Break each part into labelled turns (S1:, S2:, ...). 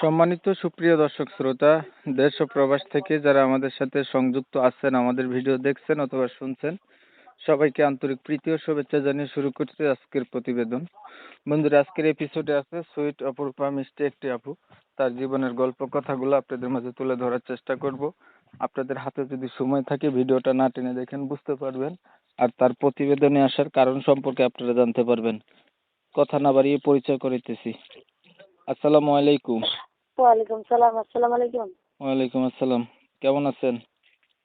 S1: সম্মানিত সুপ্রিয় দর্শক শ্রোতা, দেশ ও প্রবাস থেকে যারা আমাদের সাথে সংযুক্ত আছেন, আমাদের ভিডিও দেখছেন অথবা শুনছেন, সবাইকে আন্তরিক প্রীতি ও শুভেচ্ছা জানিয়ে শুরু করছি আজকের প্রতিবেদন। বন্ধুরা, আজকের এপিসোডে আছে সুইট অপরূপা মিষ্টি একটি আপু। তার জীবনের গল্প কথাগুলো আপনাদের মাঝে তুলে ধরার চেষ্টা করব। আপনাদের হাতে যদি সময় থাকে, ভিডিওটা না টেনে দেখেন, বুঝতে পারবেন। আর তার প্রতিবেদনে আসার কারণ সম্পর্কে আপনারা জানতে পারবেন। কথা না বাড়িয়ে পরিচয় করিতেছি। আসসালামু আলাইকুম।
S2: ওয়ালাইকুম সালাম আসসালামু আলাইকুম।
S1: ওয়ালাইকুম আসসালাম কেমন আছেন?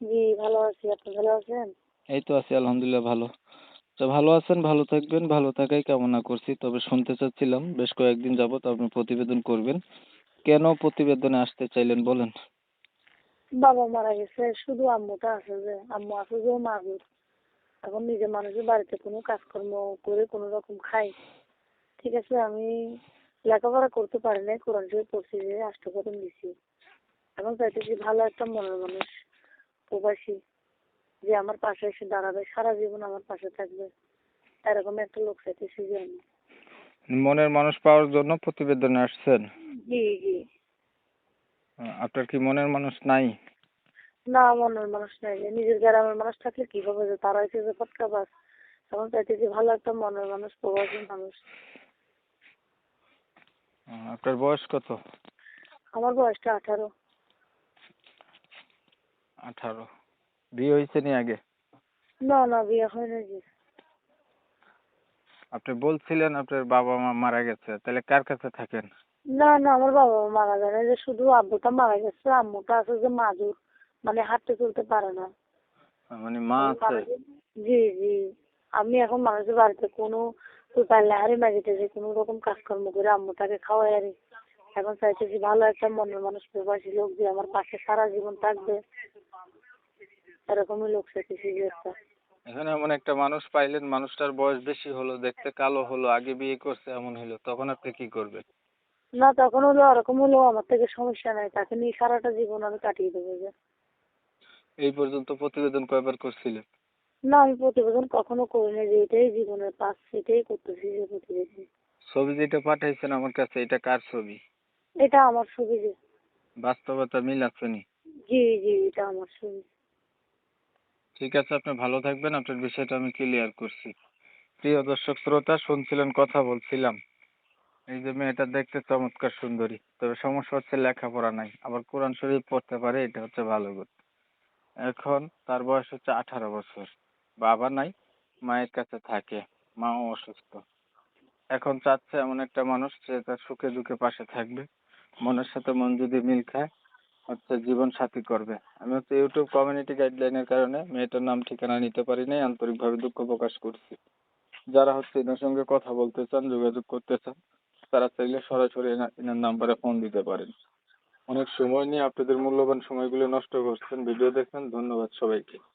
S2: জি ভালো আছি আপনি ভালো আছেন?
S1: এই তো আছি আলহামদুলিল্লাহ ভালো। তো ভালো আছেন ভালো থাকবেন ভালো থাকাই কামনা করছি তবে শুনতে চাচ্ছিলাম বেশ কয়েকদিন যাবত আপনি প্রতিবেদন করবেন। কেন প্রতিবেদনে আসতে চাইলেন বলেন।
S2: বাবা মারা গেছে শুধু আম্মুটা আছে যে আম্মু আছে যে মাগুর। এখন নিজে মানুষের বাড়িতে কোনো কাজকর্ম করে কোনো রকম খাই ঠিক আছে আমি লেখাপড়া করতে পারি নাই কোরআন শরীফ পড়ছি যে আষ্টকরণ দিছি। এখন চাইতেছি ভালো একটা মনের মানুষ প্রবাসী যে আমার পাশে এসে দাঁড়াবে সারা জীবন আমার পাশে থাকবে। এরকম একটা লোক চাইতেছি যে আমি।
S1: মনের মানুষ পাওয়ার জন্য প্রতিবেদনে আসছেন?
S2: জি জি।
S1: আপনার কি মনের মানুষ নাই?
S2: না মনের মানুষ নাই যে নিজের গ্রামের মানুষ থাকলে কি হবে যে তারা এসে যে ফটকা বাস। তখন চাইতেছি ভালো একটা মনের মানুষ প্রবাসী মানুষ।
S1: আপনার বয়স কত?
S2: আমার বয়সটা আঠারো।
S1: আঠারো। বিয়ে হয়েছে নি আগে?
S2: না না বিয়ে হয় না জি
S1: আপনি বলছিলেন আপনার বাবা মা মারা গেছে তাহলে কার কাছে থাকেন?
S2: না না আমার বাবা মা মারা যায় না যে শুধু আব্বুটা মারা গেছে আম্মুটা আছে যে মাজুর মানে হাঁটতে চলতে পারে না।
S1: মানে মা আছে?
S2: জি জি। আমি এখন মানুষের বাড়িতে কোনো পারলে হারি মাগিতেছি কোনো রকম কাজকর্ম করে আম্মুটাকে খাওয়াই আরি এখন চাইতেছি ভালো একটা মনের মানুষ প্রবাসী লোক যে আমার পাশে সারা জীবন থাকবে। এরকমই লোক চাইতেছি যে একটা।
S1: এখানে এমন একটা মানুষ পাইলেন মানুষটার বয়স বেশি হলো দেখতে কালো হলো আগে বিয়ে করছে এমন হলো তখন আপনি কি করবেন?
S2: না তখন হলো ওরকম হলো আমার থেকে সমস্যা নাই তাকে নিয়ে সারাটা জীবন আমি কাটিয়ে দেবো যে।
S1: এই পর্যন্ত প্রতিবেদন কয়বার করছিলেন?
S2: না আমি প্রতিবেদন কখনো করিনি যে এটাই জীবনের পাস এটাই করতেছি যে প্রতিবেদন
S1: ছবি যেটা পাঠাইছেন আমার কাছে এটা কার ছবি?
S2: এটা আমার ছবি যে।
S1: বাস্তবতা মিল আছে নি?
S2: জি জি এটা আমার ছবি।
S1: ঠিক আছে আপনি ভালো থাকবেন আপনার বিষয়টা আমি ক্লিয়ার করছি। প্রিয় দর্শক শ্রোতা শুনছিলেন কথা বলছিলাম। এই যে মেয়েটা দেখতে চমৎকার সুন্দরী তবে সমস্যা হচ্ছে লেখাপড়া নাই। আবার কোরআন শরীফ পড়তে পারে এটা হচ্ছে ভালো গুণ এখন তার বয়স হচ্ছে আঠারো বছর। বাবা নাই, মায়ের কাছে থাকে, মাও অসুস্থ। এখন চাচ্ছে এমন একটা মানুষ যে তার সুখে দুঃখে পাশে থাকবে, মনের সাথে মন যদি মিল খায়, হচ্ছে জীবন সাথী করবে। আমি হচ্ছে ইউটিউব কমিউনিটি গাইডলাইনের কারণে মেয়েটার নাম ঠিকানা নিতে পারি নাই, আন্তরিকভাবে দুঃখ প্রকাশ করছি। যারা হচ্ছে এনার সঙ্গে কথা বলতে চান, যোগাযোগ করতে চান, তারা চাইলে সরাসরি এনা- এনার নাম্বারে ফোন দিতে পারেন। অনেক সময় নিয়ে আপনাদের মূল্যবান সময়গুলো নষ্ট করছেন। ভিডিও দেখছেন ধন্যবাদ সবাইকে।